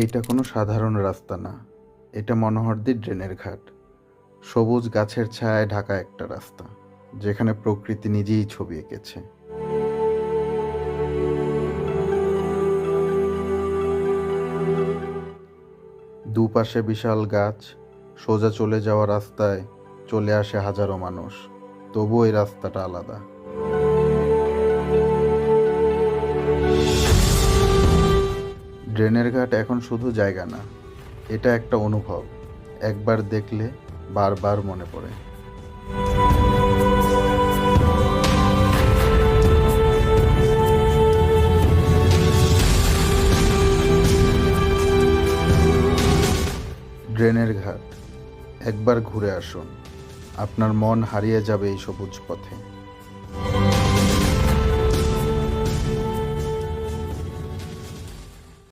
এইটা কোনো সাধারণ রাস্তা না। এটা মনোহরদীর ড্রেনের ঘাট। সবুজ গাছের ছায়ায় ঢাকা একটা রাস্তা, যেখানে প্রকৃতি নিজেই ছবি এঁকেছে। দুপাশে বিশাল গাছ, সোজা চলে যাওয়া রাস্তায় চলে আসে হাজারো মানুষ, তবুও এই রাস্তাটা আলাদা। ড্রেনের ঘাট এখন শুধু জায়গা না, এটা একটা অনুভব, একবার দেখলে বারবার মনে পড়ে। ড্রেনের ঘাট, একবার ঘুরে আসুন, আপনার মন হারিয়ে যাবে এই সবুজ পথে।